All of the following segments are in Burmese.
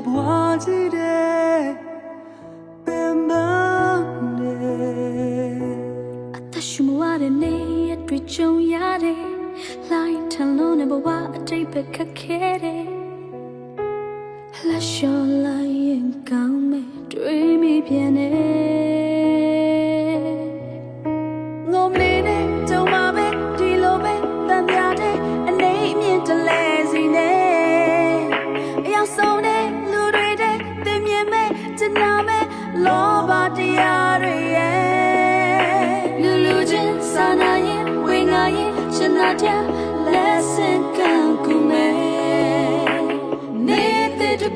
ဖြစ်လာဘွားကြီးတဲ့ပင်ပန်းနေအသက်ရှူမဝတဲ့နေရတွေ့ကြုံရတယ်လိုက်ထန်လုံးနဲ့ဘဝအတိတ်ပဲခက်ခဲတယ် ရင်ကျနာတဲ့ lesson ကန်ကူမဲ့နေတဲ့တစ်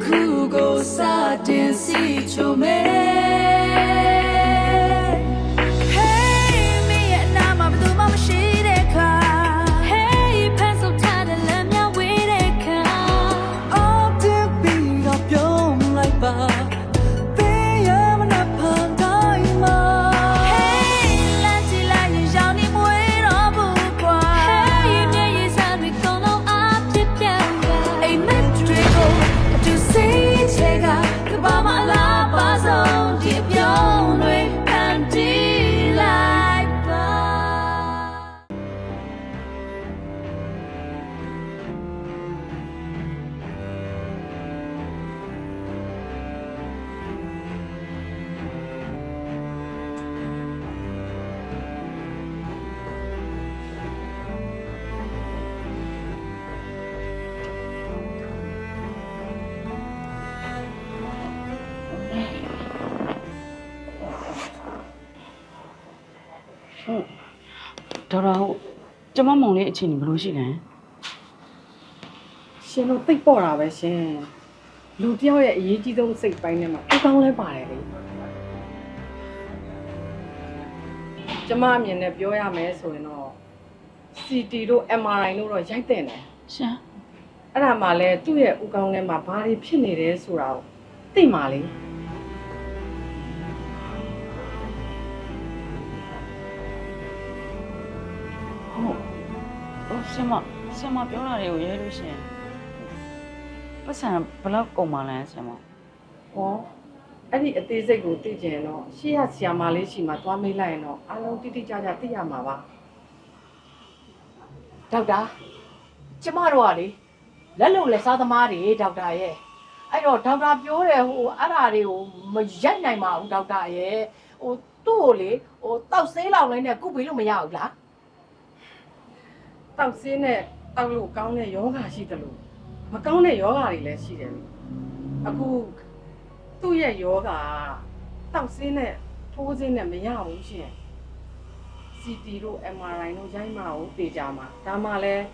ဒေါက်တာဟုတ်ကျမမောင်လေးအခြေအနေဘယ်လိုရှိလဲရှင်တို့သိပ်ပေါ့တာပဲရှင်လူတစ်ယောက်ရဲ့အရေးကြီးဆုံးစိတ်ပိုင်းထဲမှာအကောင်းလဲပါတယ်လေကျမအမြင်နဲ့ပြောရမယ်ဆိုရင်တော့ CT တို့ MRI တို့တော့ရိုက်တဲ့တယ်ရှင်အဲ့ဒါမှလည်းသူ့ရဲ့ဥကောင်းထဲမှာဘာတွေဖြစ်နေတယ်ဆိုတာကိုသိမှလေ င်မဆင်မပြောတာတွေကိုရဲလို့ရှရင်ပတ်စံဘယ်လောက်ကုန်ပါလဲဆင်မဟောအဲ့ဒီအသေးစိတ်ကိုသိကြရင်တော့ရှေ့ရဆီယာမလေးရှိမှသွားမေးလိုက်ရင်တော့အားလုံးတိတိကျကျသိရမှာပါဒေါက်တာကျမတို့ကလေလက်လုံလက်စားသမားတွေဒေါက်တာရဲ့အဲ့တော့ဒေါက်တာပြောတယ်ဟိုအဲ့ဓာတွေကိုမရိုက်နိုင်ပါဘူးဒေါက်တာရဲ့ဟိုသူ့ကိုလေဟိုတောက်ဆေးလောင်လိုက်နဲ့ကုပေးလို့မရဘူးလား တောက်ဆင်းနဲ့တောက်လို့ကောင်းတဲ့ယောဂရှိတယ်လို့မကောင်းတဲ့ယောဂတွေလည်းရှိတယ်လေအခုသူ့ရဲ့ယောဂတောက်ဆင်းနဲ့ထိုးဆင်းနဲ့မရဘူးရှင် CT တို့ MRI တို့ရိုက်မှကိုတေချာမှာဒါမှလည်း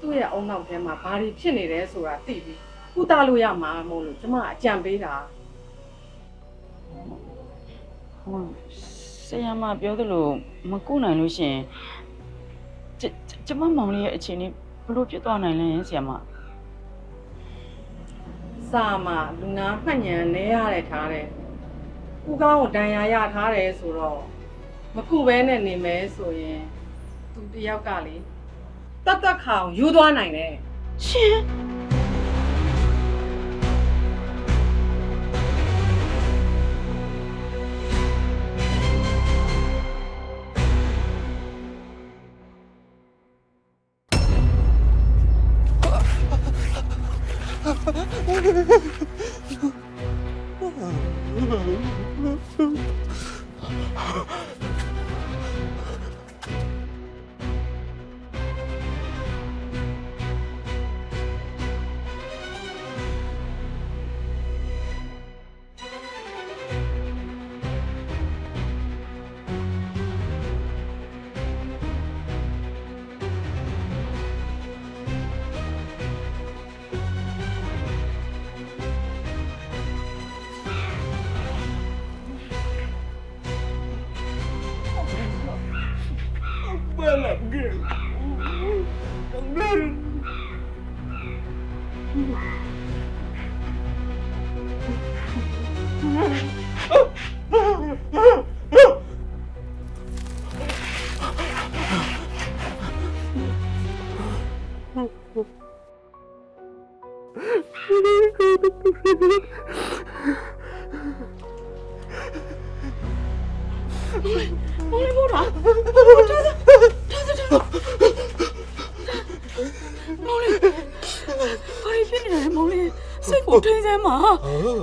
သူ့ရဲ့အုံနောက်ထဲမှာဘာတွေဖြစ်နေတယ်ဆိုတာသိပြီးကုသလို့ရမှာမို့လို့ကျမအကြံပေးတာဟိုဆရာမပြောသလိုမကုနိုင်လို့ရှရင် ကျကျမမောင်လေးရဲ့အခြေအနေဘယ်လိုဖြစ်သွားနိုင်လဲဆရာမစာမှာလူနာမှတ်ဉဏ်နဲရတဲ့ထားတဲ့ဥကောင်းကိုဒဏ်ရာရထားတယ်ဆိုတော့မကုဘဲနဲ့နေမယ်ဆိုရင်သူတယောက်ကလေတတ်တတ်ခေါင်ယူသွားနိုင်တယ်ရှင် years.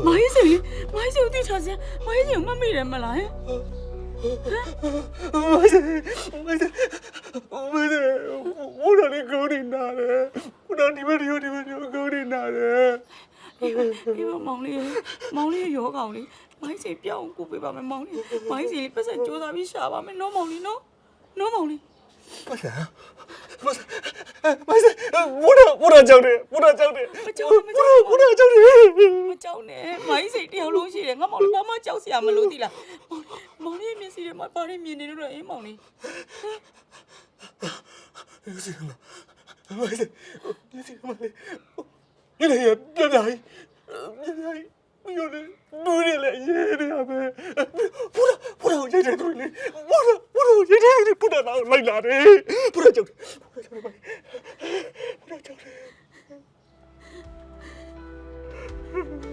မိုင်းစီမိုင်းစီကိုတိချစမ်းမိုင်းစီကိုမမေ့တယ်မလားဟင်မိုင်းမိုင်းမိုင်းဘုရားလေးကိုနေနာတယ်ဘုရားဒီမဒီဒီမဒီကိုနေနာတယ်အေးပါအေးပါမောင်လေးမောင်လေးရောကောင်လေးမိုင်းစီပြောင်းကိုပေးပါမယ်မောင်လေးမိုင်းစီလေးပတ်စံစူးစမ်းပြီးရှာပါမယ်နော်မောင်လေးနော်နော်မောင်လေးပတ်စံ ပတ်စံမိုင်းဘုရားဘုရားကြောက်တယ်ဘုရားကြောက်တယ်မကြောက်နဲ့မကြောက်ဘုရားကြောက်တယ်မကြောက်နဲ့မိုင်းစိတ်တယောက်လုံးရှိတယ်ငါမောင်လေးဘာမှကြောက်စရာမလိုသီလားမောင်လေးမောင်လေးမျက်စိထဲမှာဘာတွေမြင်နေလို့လဲအေးမောင်လေးမိုင်းဒီစီမလေးရရပြပြဟိပြပြဟိ ယောလေဒူရီလေရေရပဲဘုရားဘုရားရိုက်တယ်သူလေဘုရားဘုရားရိုက်တယ်ဘုရားတော့လိုက်လာတယ်ဘုရားကြောက်တယ်ဘုရားကြောက်တယ်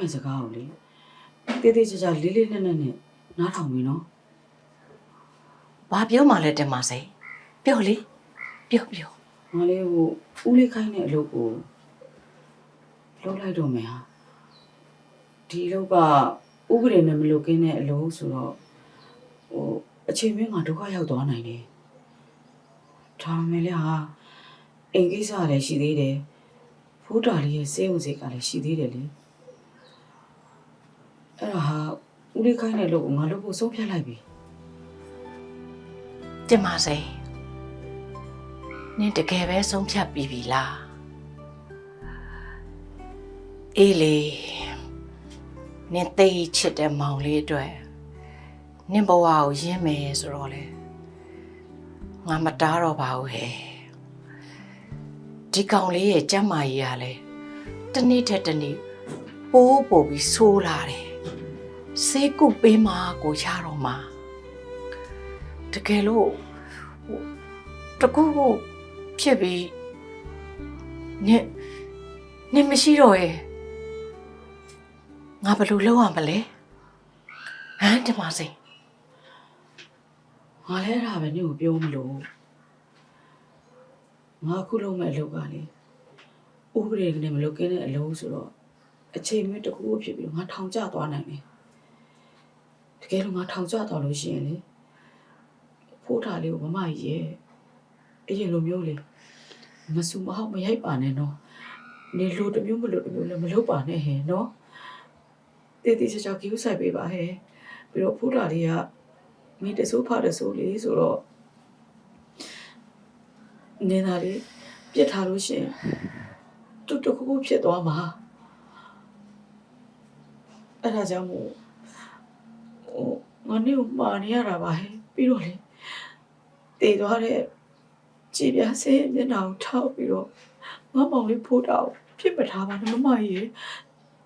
မယ့်စကားကိုလေတေးသေးချာချာလေးလေးနက်နက်နဲ့နားထောင်ပြီနော်ဘာပြောမှလဲတင်ပါစေပြောလေပြောပြောငါလေးဟိုဦးလေးခိုင်းတဲ့အလုပ်ကိုလုပ်လိုက်တော့မယ်ဟာဒီအလုပ်ကဥပဒေနဲ့မလုပ်ကင်းတဲ့အလုပ်ဆိုတော့ဟိုအချိန်မင်းငါဒုက္ခရောက်သွားနိုင်တယ်ဒါပေမဲ့လေဟာအိမ်ကိစ္စလည်းရှိသေးတယ်ဖိုးတာလေးရဲ့စေးဝင်စိတ်ကလည်းရှိသေးတယ်လေ အဲ့ဒါဟာဦးလေးခိုင်းတဲ့အလုပ်ကိုငါလုပ်ဖို့ဆုံးဖြတ်လိုက်ပြီတင်ပါစေနင်တကယ်ပဲဆုံးဖြတ်ပြီးပြီလားအေးလေနင်သိချစ်တဲ့မောင်လေးအတွက်နင်ဘဝကိုရင်းမယ်ဆိုတော့လေငါမတားတော့ပါဘူးဟဲ့ဒီကောင်လေးရဲ့ကျမ်းမာရေးကလည်းတစ်နေ့ထက်တစ်နေ့ပိုးပို့ပြီးဆိုးလာတယ် စေးကုပေးမှာကိုရတော့မှာတကယ်လို့ဟိုတကူကူဖြစ်ပြီးနင်နင်မရှိတော့ရဲ့ငါဘယ်လိုလုပ်ရမလဲဟမ်ဒီမစိငါလည်းအဲ့ဒါပဲနင့်ကိုပြောမလို့ငါအခုလုံးမဲ့အလုပ်ကလေဥပဒေနဲ့မလုပ်ကင်းတဲ့အလုပ်ဆိုတော့အချိန်မင်းတစ်ခုခုဖြစ်ပြီးတော့ငါထောင်ကျသွားနိုင်တယ် တကယ်လို့ငါထောင်ကျသွားလို့ရှိရင်လေဖိုးထားလေးကိုမမကြီးရဲ့အရင်လိုမျိုးလေမဆူမဟောက်မရိုက်ပါနဲ့နော်နေလိုတစ်မျိုးမလိုတစ်မျိုးလည်းမလုပ်ပါနဲ့ဟဲ့နော်တည်တည်ချာချာကြည့်ဥဆိုင်ပေးပါဟဲ့ပြီးတော့ဖိုးထားလေးကမိတဆိုးဖတဆိုးလေးဆိုတော့နေတာလေးပြစ်ထားလို့ရှရင်တူတခုခုဖြစ်သွားမှာအဲ့ဒါကြောင့်မို့ဟို ငါနေကိုမာနေရတာပါဟဲ့ပြီးတော့လေတည်သွားတဲ့ကြည်ပြားဆေးမျက်နှာကိုထောက်ပြီးတော့ငါမောင်လေးဖိုးတာကိုဖြစ်မထားပါနဲ့မမကြီး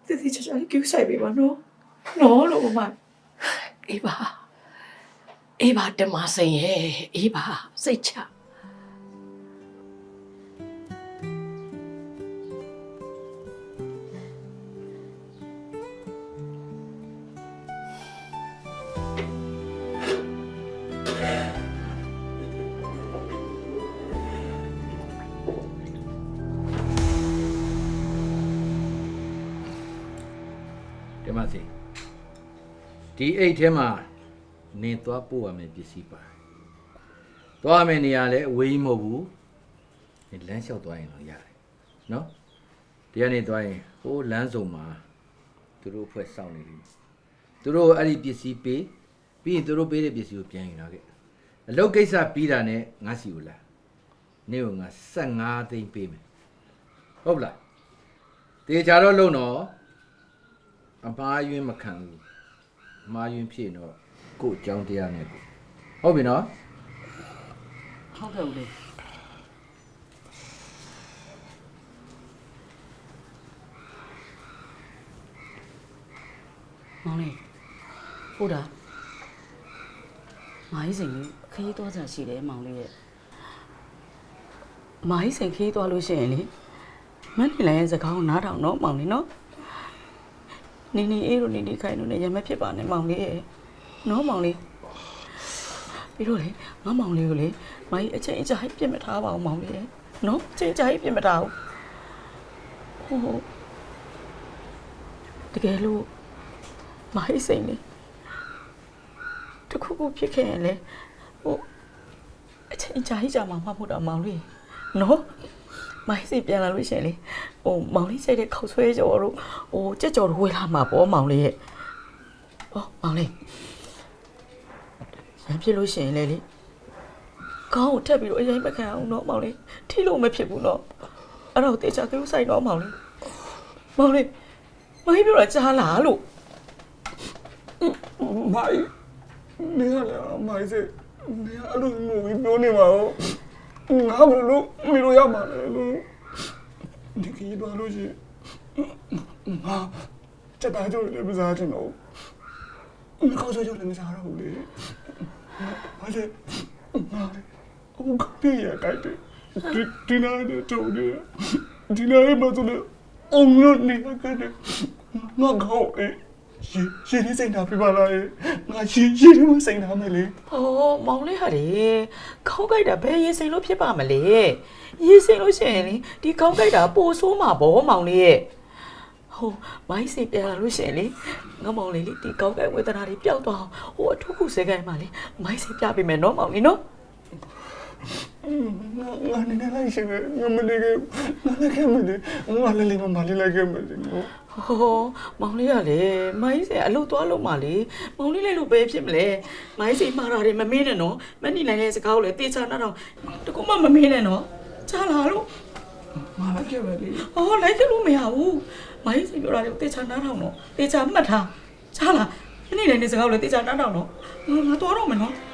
တည်တည်ချာချာလေးကြည့်ဆိုင်ပေးပါနော်နော်လို့မမအေးပါအေးပါတင်မစိန်ရဲ့အေးပါစိတ်ချ ဒီအိတ်ထဲမှာနင်သွားပို့ရမယ်ပစ္စည်းပါသွားမယ်နေရာလဲအဝေးကြီးမဟုတ်ဘူးနင်လမ်းလျှောက်သွားရင်တော့ရတယ်နော်ဒီကနေသွားရင်ဟိုလမ်းစုံမှာသူတို့အဖွဲ့စောင့်နေပြီသူတို့အဲ့ဒီပစ္စည်းပေးပြီးရင်သူတို့ပေးတဲ့ပစ္စည်းကိုပြန်ယူလာခဲ့အလုပ်ကိစ္စပြီးတာနဲ့ငါစီကိုလာနေ့ကငါ15သိန်းပေးမယ်ဟုတ်ပလားတေချာတော့လုံတော့အမားယွင်းမခံဘူးအ မားယွင်းဖြစ်ရင်တော့ကို့အကြောင်းတရားနဲ့ကိုဟုတ်ပြီနော်ဟုတ်ကဲ့ဦးလေးမောင်လေးဟုတ်တာမိုင်းစင်လေးခရီးသွားကြရှိတယ်မောင်လေးရဲ့မိုင်းစင်ခရီးသွားလို့ရှိရင်လေမန်းနေလိုင်းရဲ့စကားကိုနားထောင်တော့မောင်လေးနော် နေနေအေးလို့နေနေခိုင်လို့နေရမဖြစ်ပါနဲ့မောင်လေးရဲ့နော်မောင်လေးပြီးတော့လေငါမောင်လေးကိုလေမိုင်းအချိန်အကြာကြီးပြင်မထားပါဘူးမောင်လေးရဲ့နော်အချိန်အကြာကြီးပြင်မထားဘူးဟိုတကယ်လို့မိုင်းစိန်လေတခုခုဖြစ်ခဲ့ရင်လေဟိုအချိန်အကြာကြီးကြာမှမဟုတ်တော့မောင်လေးနော် မိုင်းစိန်ပြန်လာလို့ရှရင်လေဟိုမောင်လေးစိတ်တဲ့ခောက်ဆွဲကြော်တို့ဟိုကြက်ကြော်တို့ဝေးလာမှာပေါ့မောင်လေးရဲ့အော်မောင်လေးရံဖြစ်လို့ရှိရင်လေလေခေါင်းကိုထက်ပြီးတော့အရင်မခံအောင်တော့မောင်လေးထိလို့မဖြစ်ဘူးတော့အဲ့တော့တေချာကလေးဆိုင်တော့မောင်လေးမောင်လေးမဟိပြောတာကြားလားလို့မိုင်းနေရလေမိုင်းစေနေရအဲ့လိုမျိုးပြီးပြောနေမှာ ငါဘယ်လိုမလို့ရမှာလဲလို့ဒီကီးတော့လို့ရှိရင်ငါတက်တာကြိုးလည်းမစားချင်တော့ဘူးငါကောက်ကြိုးလည်းမစားတော့ဘူးလေဘာလဲငါအခုကတည်းကတိုက်တယ်ဒီဒီနာတဲ့တုံးနေဒီနာရဲ့မတော်လို့အောင်လို့နေရခဲ့တယ်ငါကောက်အေး ရေရေနေစိတ်ဓာတ်ပြပါလားငါရေရေနေမစိတ်ဓာတ်မယ်လေဟောမောင်လေးဟာလေခေါင်းကြိုက်တာဘယ်ရေးစိန်လို့ဖြစ်ပါမလဲရေးစိန်လို့ရှိရင်လေဒီခေါင်းကြိုက်တာပိုဆိုးမှာပေါ့မောင်လေးရဲ့ဟိုမိုင်းစိန်ပြန်လာလို့ရှိရင်လေငါမောင်လေးလေဒီခေါင်းကြိုက်ဝေဒနာတွေပျောက်သွားအောင်ဟိုအထုခုစဲကိုင်းမှာလေမိုင်းစိန်ပြပေးမယ်နော်မောင်လေးနော်ငါနေနေလိုက်ရှင်ငါမနေခဲ့ငါလည်းခဲ့မနေငါလည်းလေးမမလေးလိုက်ခဲ့မနေ ဟောမောင်လေးကလေမိုင်းစိန်အလုပ်သွားလို့မှလေမောင်လေးလည်းလို့ပဲဖြစ်မလဲမိုင်းစိန်မှားတာတွေမမေးနဲ့နော်မနေနိုင်တဲ့စကားကိုလည်းတေချာနာတော့တကူမှမမေးနဲ့နော်ကြားလာလို့ငါလည်းခဲ့မနေ။အော်လိုက်ကြလို့မရဘူး။မိုင်းစီပြောတာလေတေချာနားထောင်တော့တေချာမှတ်ထား။ချာလား။ဒီနေ့လည်းနေစကားကိုလည်းတေချာနားထောင်တော့။ငါငါသွားတော့မယ်နော်။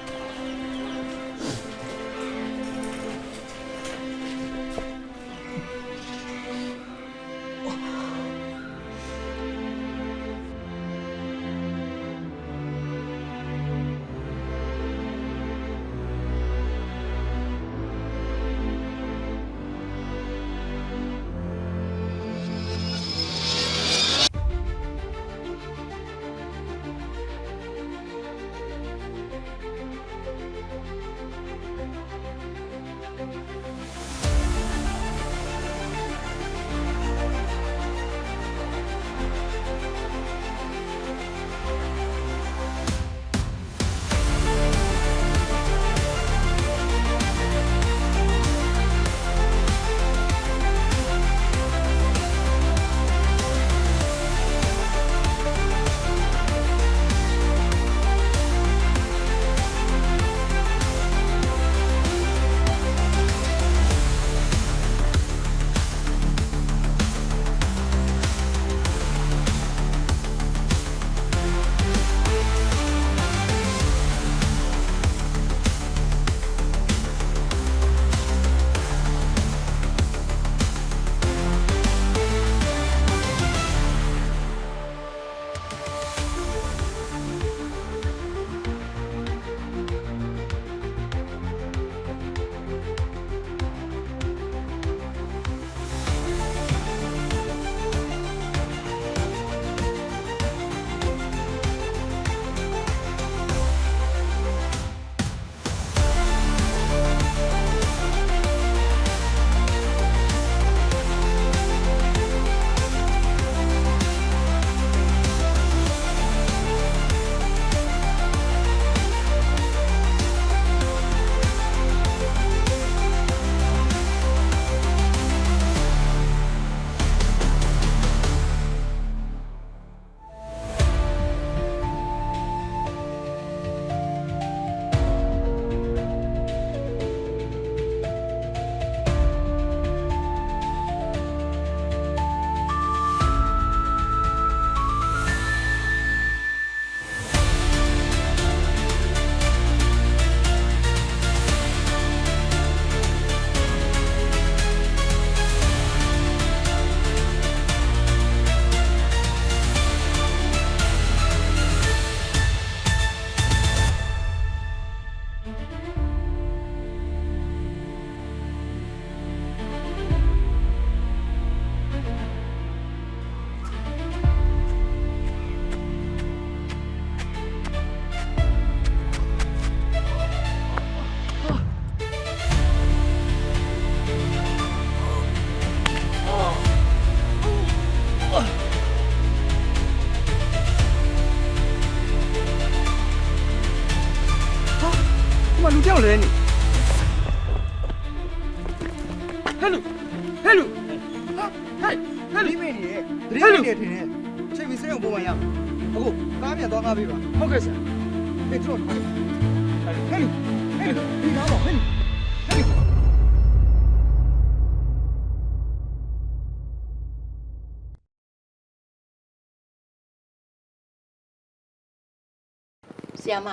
ဆီယာမ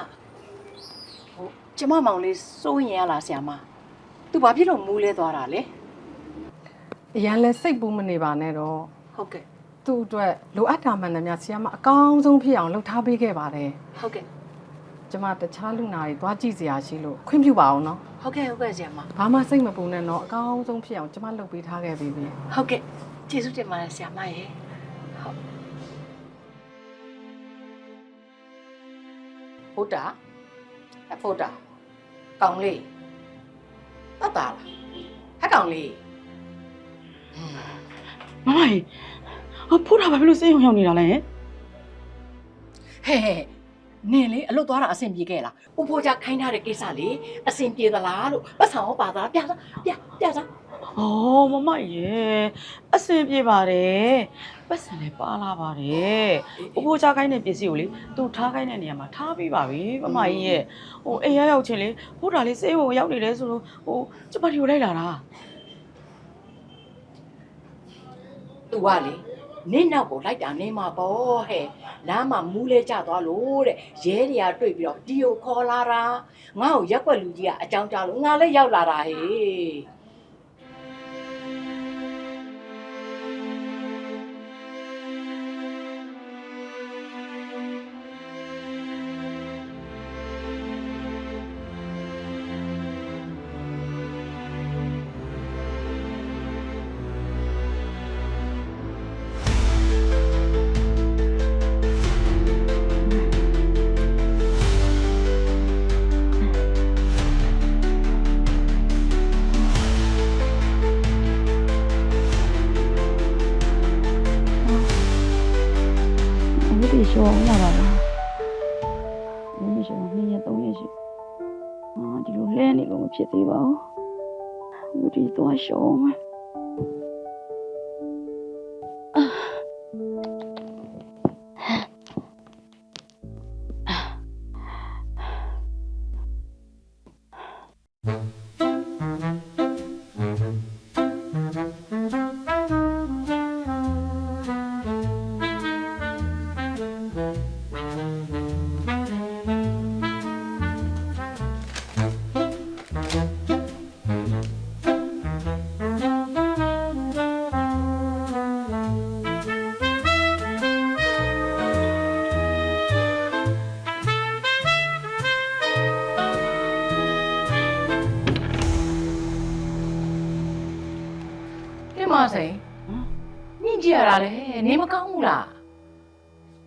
ဟိုကျမမောင်လေးစိုးရင်ရလားဆီယာမသူဘာဖြစ်လို့မူးလဲသွားတာလဲအရန်လဲစိတ်ပူမနေပါနဲ့တော့ဟုတ်ကဲ့သူ့အတွက်လိုအပ်တာမှန်တယ်များဆီယမအကောင်းဆုံးဖြစ်အောင်လုပ်ထားပေးခဲ့ပါတယ်ဟုတ်ကဲ့ကျမတခြားလူနာတွေသွားကြည့်စရာရှိလို့ခွင့်ပြုပါအောင်နော်ဟုတ်ကဲ့ဟုတ်ကဲ့ဆီယာမဘာမှစိတ်မပူနဲ့တော့အကောင်းဆုံးဖြစ်အောင်ကျမလုပ်ပေးထားခဲ့ပြီပြီဟုတ်ကဲ့ကျေးဇူးတင်ပါတယ်ဆီယာမရဲ့ ဟုတ်ဟုတ်တာအဖို့တာကောင်းလေးတတ်တာလားဟဲ့ကောင်းလေးမမကြီးအဖိုးတာဘာဖြစ်လို့စေးရုံရောက်နေတာလဲဟင်ဟဲ့ဟဲ့နင်လေအလွတ်သွားတာအဆင်ပြေခဲ့လားဥဖိုးကြခိုင်းထားတဲ့ကိစ္စလေအဆင်ပြေသလားလို့ပတ်ဆောင်ရောပါသလားပြသားပြပြသား။ အော်မမကြီးအဆင်ပြေပါတယ်။ပတ်စံလည်းပါလာပါတယ်။အဖိုးချခိုင်းတဲ့ပစ္စည်းကိုလေသူထားခိုင်းတဲ့နေရာမှာထားပြီးပါပြီမမကြီးရဲ့။ဟိုအိမ်ရရောက်ချင်းလေဖိုးတာလေးစေးရုံရောက်နေတယ်ဆိုတော့ဟိုကျမတို့လိုက်လာတာသူကလေနင့်နောက်ကိုလိုက်တာနေမှာပေါ့ဟဲ့လမ်းမှာမူးလဲကျသွားလို့တဲ့ရဲတွေကတွေ့ပြီးတော့ဒီကိုခေါ်လာတာငါ့ကိုရက်ွက်လူကြီးကအကြောင်းကြားလို့ငါလည်းရောက်လာတာဟေး။ အခုဒီရှောင်းလာတာလား။ဒီရှောင်းနှစ်ရက်သုံးရက်ရှိ။အာဒီလိုလဲနေလို့မဖြစ်သေးပါဘူး။အခုဒီသွားရှောင်းမယ်တင် မစိန်ညင်ကြည့်ရတာလေနေမကောင်းဘူးလား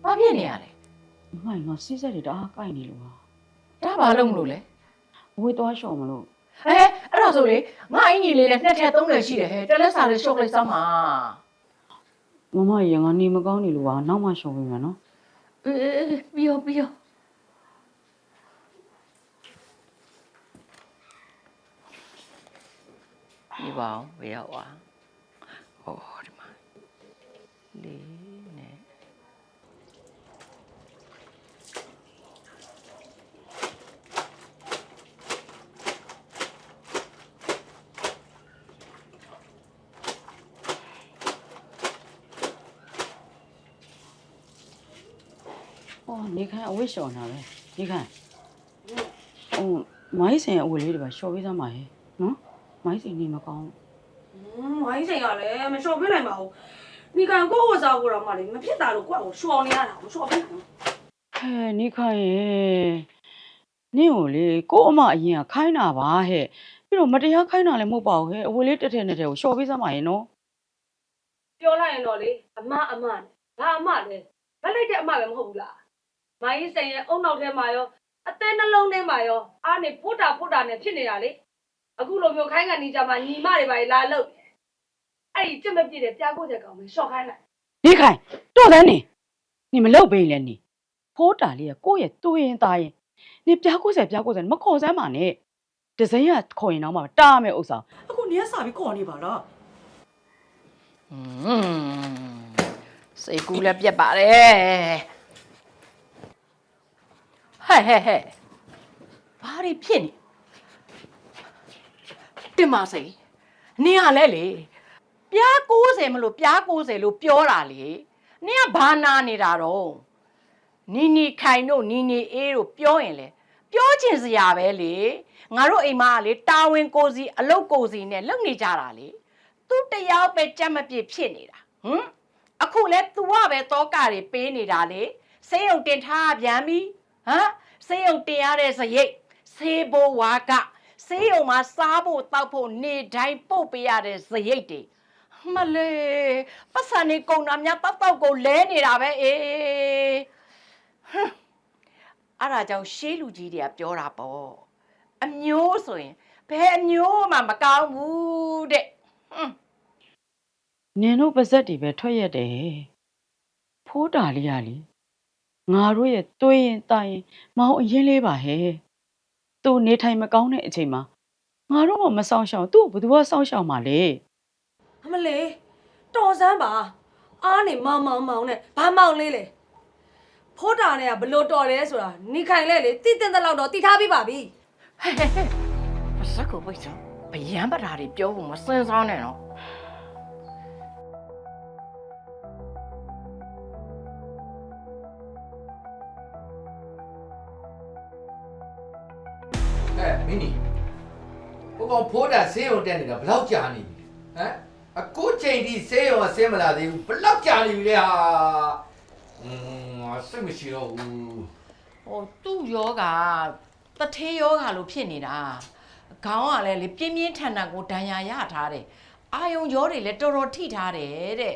ဘာဖြစ်နေရလဲ။မမကြီးငါစီးစက်တွေတအားကိုက်နေလို့ပါဒါဘာလို့မလို့လဲ။အဝေးသွားရှောင်းမလို့ဟဲအဲ့ဒါဆိုလေငါအင်ကြီးလေးနဲ့နှစ်ထက်သုံးထက်ရှိတယ်ဟဲ့တလက်စာလေးရှော့ကလေးစောင်းပါမမကြီးငါနေမကောင်းနေလို့ပါနောက်မှရှောင်းပေးမယ်နော်အေးပြီးရောပြီးရောဒီပါအောင်ဘယ်ရောက်อ่ะဟောဒီမှာ လေးနဲ့။အော်နေခိုင်းအဝေးရှောင်းတာပဲ။နေခိုင်း။ဟိုမိုင်းစင်အဝေးလေးတွေပါရှော်ပေးစမ်းပါရဲ့နော်။မိုင်းစင်နေမကောင်းဝိုင်းစိန်ရလဲမလျှော်ပြနိုင်ပါဘူး ဒီကံကိုယ့်ဝစားကိုတော့မှလေမဖြစ်တာလို့ကိုယ့်ကိုလျှော်နေရတာမလျှော်ပြနိုင်ဘူးဟဲ့နေခိုင်းရဲ့နင့်ကိုလေကို့အမအရင်ကခိုင်းတာပါဟဲ့ပြီးတော့မတရားခိုင်းတာလည်းမဟုတ်ပါဘူးဟဲ့အဝေးလေးတက်တဲ့နဲ့တဲ့ကိုရှော်ပေးစမ်းပါရဲ့နော်ပြောလိုက်ရင်တော့လေအမအမနဲ့ဘာအမလဲဗက်လိုက်တဲ့အမပဲမဟုတ်ဘူးလားမိုင်းစိန်ရဲ့အုံနောက်ထဲမှာရောအသေးနှလုံးထဲမှာရောအားနေဖုတ်တာဖုတ်တာနဲ့ဖြစ်နေတာလေအခုလိုမျိုးခိုင်းကန်နေကြမှာညီမတွေပါလေလာလို့ အဲ့ဒီကြက်မပြည့်တဲ့ပြားကိုချက်ကောင်ပဲရှော့ခိုင်းလိုက်နေခိုင်းတော့တန်းနေနေမလုပ်ပေးလဲနေဖိုးတာလေးကကိုယ့်ရဲ့တူရင်သားရင်နေပြားကိုယ်ဆက်ပြားကိုယ်ဆက်မခေါ်စမ်းပါနဲ့ဒီဇိုင်းကခေါ်ရင်တော့မှတားမယ်ဥစ္စာအခုနေရစာပြီးခေါ်နေပါလားอืมစိတ်ကူးလည်းပြက်ပါတယ်ဟဲ့ဟဲ့ဟဲ့ဘာတွေဖြစ်နေတင်မစိနင်ကလည်းလေ ပြား90မလို့ပြား90လို့ပြောတာလေနင်ကဘာနာနေတာတော့နီနီခိုင်တို့နီနီအေးတို့ပြောရင်လေပြောချင်စရာပဲလေငါတို့အိမ်မကလေတာဝန်ကိုစီအလုတ်ကိုစီနဲ့လုပ်နေကြတာလေသူတယောက်ပဲကြက်မပြစ်ဖြစ်နေတာဟမ်အခုလဲ तू ကပဲတောကတွေပေးနေတာလေစေးရုံတင်ထားပြန်ပြီဟမ်စေးရုံတင်ရတဲ့စရိတ်စေးဘိုးဝါကစေးရုံမှာစားဖို့တောက်ဖို့နေတိုင်းပုတ်ပေးရတဲ့စရိတ်တွေ မလေးပတ်စံနေကုန်တာများတောက်တောက်ကိုလဲနေတာပဲအေးဟမ်အဲ့ဒါကြောင့်ရှေးလူကြီးတွေကပြောတာပေါ့အမျိုးဆိုရင်ဘယ်အမျိုးမှမကောင်းဘူးတဲ့ဟမ်နင်တို့ပါဇက်တွေပဲထွက်ရက်တယ်ဖိုးတာလေးရလေငါတို့ရဲ့တွေးရင်တိုင်ရင်မောင်အရင်လေးပါဟဲ့သူနေထိုင်မကောင်းတဲ့အချိန်မှာငါတို့မှမဆောင်ရှောင်သူ့ကိုဘယ်သူကဆောင်ရှောင်မှာလဲအ မလေးတော်စမ်းပါအားနေမောင်မောင်မောင်နဲ့ဘာမောင်လေးလေဖိုးတာနဲ့ကဘလို့တော်တယ်ဆိုတာနေခိုင်လဲလေတိတင်တဲ့လောက်တော့တိထားပြီးပါပြီဟဲ့ဟဲ့ဟဲ့ပါစက်ကိုပိတ်စမ်းဗျံပတာတွေပြောဖို့မစင်စားနဲ့နော်ဟဲ့မင်းနီဟိုကောင်ဖိုးတာဆေးရုံတက်နေတာဘယ်လောက်ကြာနေပြီဟမ် အခုချိန်ထိဆေးရုံကဆင်းမလာသေးဘူးဘယ်လောက်ကြာနေပြီလဲဟာอืมစိတ်မရှိတော့ဘူးဟိုသူ့ယောဂတထေးယောဂလို့ဖြစ်နေတာခေါင်းကလည်းလေပြင်းပြင်းထန်ထန်ကိုဒဏ်ရာရထားတယ်အာယုံယောတွေလည်းတော်တော်ထိထားတယ်တဲ့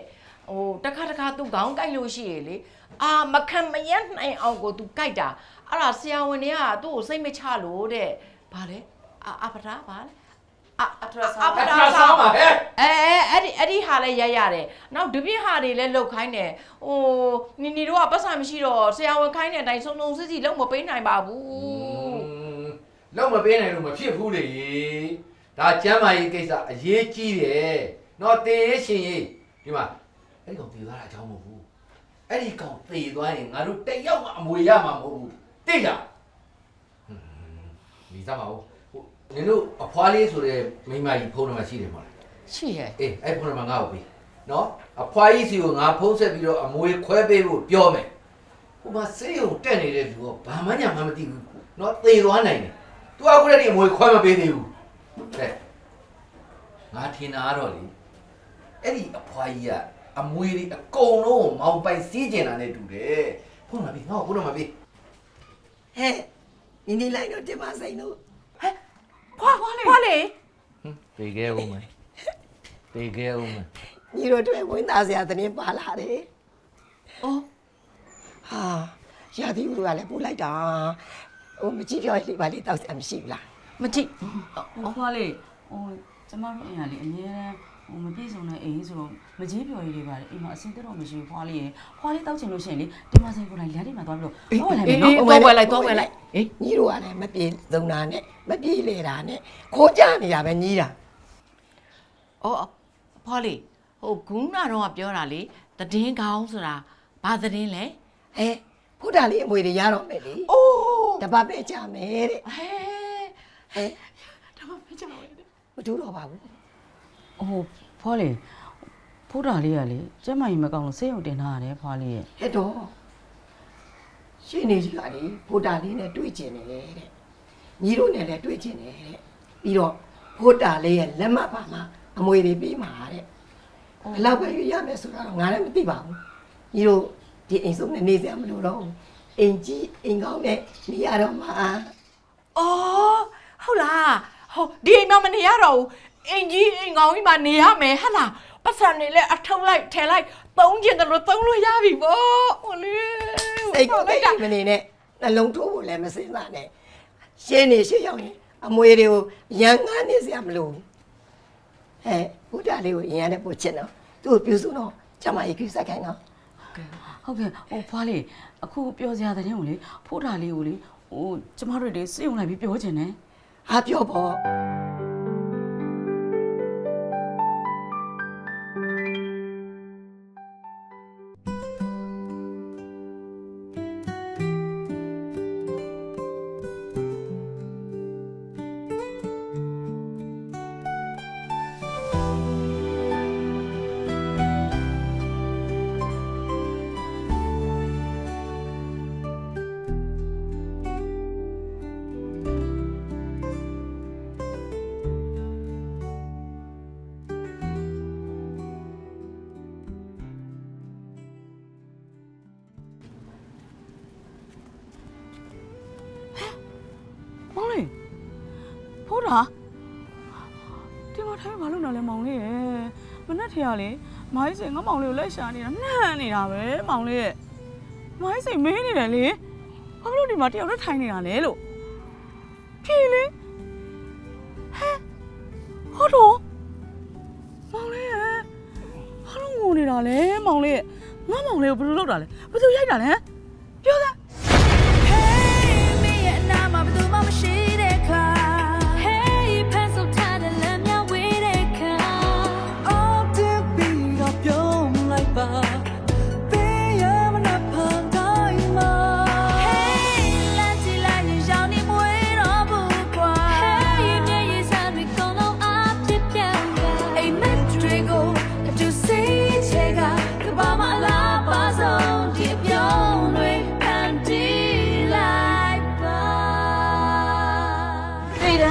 ဟိုတစ်ခါတစ်ခါသူ့ခေါင်းကိုက်လို့ရှိရလေအာမခံမရနိုင်အောင်ကိုသူကိုက်တာအဲ့ဒါဆရာဝန်တွေကသူ့ကိုစိတ်မချလို့တဲ့ဘာလဲအာအပဒါဘာလဲ အာအထရဆောင်းအထရာဆောင်းပါဟဲ့အဲအဲအဲ့ဒီအဲ့ဒီဟာလည်းရိုက်ရတယ်နောက်ဒုပြင်းဟာတွေလည်းလုတ်ခိုင်းတယ်ဟိုနီနီတို့ကပတ်စံမရှိတော့ဆရာဝန်ခိုင်းတဲ့အတိုင်းစုံစုံစစ်စစ်လုံးမပေးနိုင်ပါဘူးလောက်မပေးနိုင်လို့မဖြစ်ဘူးလေဒါကျမ်းမာရေးကိစ္စအရေးကြီးတယ်နော်တေးရှင်ရေးဒီမှာအဲ့ဒီကောင်တေးသွားတာအကြောင်းမဟုတ်ဘူးအဲ့ဒီကောင်တေးသွားရင်ငါတို့တစ်ယောက်မှအမွေရမှာမဟုတ်ဘူးတိတ်လားဟွန်းဒီစားမအောင်ဟို နင်တို့အဖွားလေးဆိုတဲ့မိန်းမကြီးဖုန်းနံပါတ်ရှိတယ်မဟုတ်လားရှိရဲ့အေးအဲ့ဖုန်းနံပါတ်ငါ့ကိုပေးနော်အဖွားကြီးစီကိုငါဖုန်းဆက်ပြီးတော့အမွေခွဲပေးဖို့ပြောမယ်ဟိုမှာစေးုံတက်နေတဲ့လူကဘာမှညာမှမသိဘူးနော်သေသွားနိုင်တယ် तू အခုတည်းကအမွေခွဲမပေးသေးဘူးဟဲ့ငါထင်တာကတော့လေအဲ့ဒီအဖွားကြီးကအမွေတွေအကုန်လုံးကိုမောင်ပိုင်စီးကျင်တာနဲ့တူတယ်ဖုန်းနံပါတ်ပေးငါ့ကိုဖုန်းနံပါတ်ပေးဟဲ့နင်းနေလိုက်တော့တင်မဆိုင်တော့ ဖွာဖွာလေဖွာလေပေးခဲ့ဦးမယ်ပေးခဲ့ဦးမယ်ညီတို့တွေဝင်သားစရာသတင်းပါလာတယ်အော်ဟာရာသီဥတုကလည်းပူလိုက်တာဟိုမကြည့်ပြောလေးပါလေးတောက်စရာမရှိဘူးလားမကြည့်ဟိုဖွားလေးဟိုကျမတို့အိမ်ကလေအများ ဟိုမပြည့်စုံတဲ့အိမ်ဆိုတော့မကြီးပြော်ရည်တွေပါတယ်အိမ်မှာအစင်တော့မရှိဘူးဖွားလေးရယ်ဖွားလေးတောက်ချင်လို့ရှိရင်လေဒီမှာဆိုင်ကိုလိုက်လမ်းတွေမှာသွားပြီးတော့ဟောလိုက်မယ်နော်အေးတော့ဝယ်လိုက်တော့ဝယ်လိုက်အေးညီတို့ကလည်းမပြေစုံတာနဲ့မပြေလေတာနဲ့ခိုးကြနေတာပဲညီးတာအော်ဖွာလေဟိုဂုဏတော့ပြောတာလေတည်င်းကောင်းဆိုတာဘာတည်င်းလဲဟဲ့ဖုဒ္ဓလေးအမွေတွေရတော့မယ်လေအိုးတပတ်ပဲကြာမယ်တဲ့ဟဲဟဲ့ဒါမှမကြောက်ရတဲ့မထူးတော့ပါဘူး ဟိုဖွားလေးဖိုးတာလေးကလေကျမကြီးမကောင်းလို့ဆေးရုံတင်ထားရတယ်ဖွားလေးရဲ့ဟဲ့တော့ရှင်းနေကြီးကလေဖုဒ္ဓလေးနဲ့တွေ့ကျင်တယ်တဲ့ညီတို့နဲ့လည်းတွေ့ကျင်တယ်တဲ့ပြီးတော့ဖုဒ္ဓလေးရဲ့လက်မှတ်ပါမှာအမွေတွေပေးမှာတဲ့ဘယ်လောက်ပဲရမယ်ဆိုတော့ငါလည်းမသိပါဘူးညီတို့ဒီအိမ်ဆုံးနဲ့နေစရာမလိုတော့ဘူးအိမ်ကြီးအိမ်ကောင်းနဲ့နေရတော့မှာအော်ဟုတ်လားဟိုဒီအိမ်မှာမနေရတော့ဘူး အင်ကြီးအင်ကောင်ကြီးမှာနေရမယ်ဟဟလားပတ်စံနေလဲအထုံလိုက်ထဲလိုက်သုံးကျင်တယ်လို့သုံးလို့ရပြီပေါ့ဟိုလေစိတ်ကိုတိတ်မနေနဲ့နှလုံးထိုးဖို့လည်းမစင်စားနဲ့ရှင်းနေရှင်းရောက်ရင်အမွေတွေကိုရန်ငားနေစရာမလိုဘူးဟဲ့ဘုရားလေးကိုအရင်ကတည်းကပို့ချင်တော့သူ့ကိုပြုစုတော့ကျမကြီးကိစ္စခိုင်းတော့ဟုတ်ကဲ့ဟိုဖွားလေးအခုပြောစရာတဲ့ရင်ကိုလေဖိုးတာလေးကိုလေဟိုကျမတို့တွေစေးုံလိုက်ပြီးပြောချင်တယ်ဟာပြောပေါ့ ဒီမှာထိုင်ဘာလုပ်နေလဲမောင်လေးရဲ့မနဲ့ထရလေမိုင်းစိန်ငါမောင်လေးကိုလက်ရှာနေတာနှမ်းနေတာပဲမောင်လေးရဲ့မိုင်းစိန်မင်းနေတယ်လေဘာလို့ဒီမှာတယောက်တည်းထိုင်နေတာလဲလို့ဖြေလေဟဲဟုတ်တော့မောင်လေးရဲ့ဘာလို့ငိုနေတာလဲမောင်လေးရဲ့ငါမောင်လေးကိုဘယ်လိုလုပ်တာလဲဘယ်သူရိုက်တာလဲ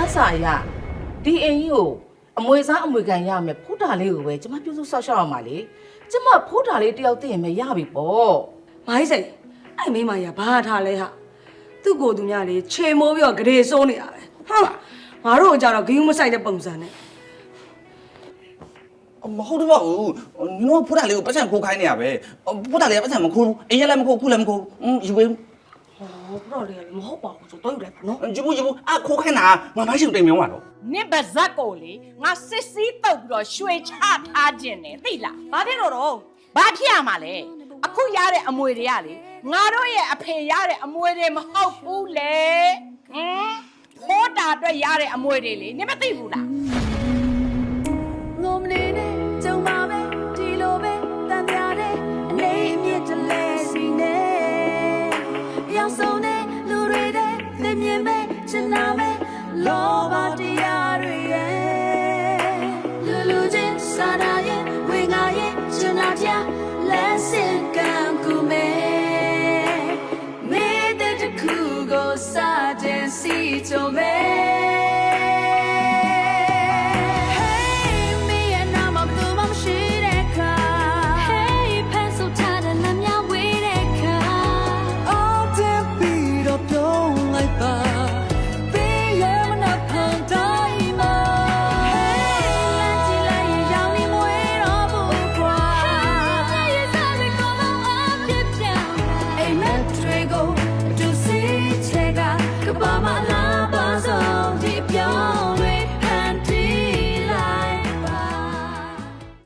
န်းစာရဒီအိမ်ကြီးကိုအမွေစားအမွေခံရမယ်ဖိုးတာလေးကိုပဲကျမပြုစုဆောက်ရှောက်အောင်ပါလေကျမဖိုးတာလေးတယောက်သိရင်မရပြီပေါ့မိုင်းစိန်အဲ့မိမကြီးကဘာထားလဲဟာသူ့ကိုယ်သူများလေခြေမိုးပြီးတော့ဂရေစိုးနေတာပဲဟာငါတို့ကကြတော့ဂယုမဆိုင်တဲ့ပုံစံနဲ့မဟုတ်တော့ဘူးနင်တို့ဖုတ်တာလေးကိုပတ်စံခိုးခိုင်းနေရပဲဖုတ်တာလေးကပတ်စံမခိုးဘူးအရင်လည်းမခိုးခုလည်းမခိုးอืมယူပေး ဟောဘတော့လေမဟုတ်ပါဘူးဆိုတော့ယူလိုက်ပါနော်ယူဘူးယူဘူးအခိုးခိုင်းတာငါမရှိတိမ်မြောင်းပါတော့နင့်ပါဇက်ကိုလေငါစစ်စည်းတုပ်ပြီးတော့ရွှေချထားခြင်းနဲ့သိလားဘာဖြစ်တော့တော့ဘာဖြစ်ရမှာလဲအခုရတဲ့အမွေတွေကလေငါတို့ရဲ့အဖေရတဲ့အမွေတွေမဟုတ်ဘူးလေဟမ်ဖိုးတာအတွက်ရတဲ့အမွေတွေလေနင်မသိဘူးလား ငုံမနေနဲ့ မြင်မဲ့ချင်နာမဲ့လောဘတရားတွေရဲ့လူလူချင်းစာနာရဲ့ဝင်ငါရဲ့ချင်နာပြလက်စင်ကံကူမဲ့မေတ္တာတစ်ခုကိုစတဲ့စီချုံမဲ့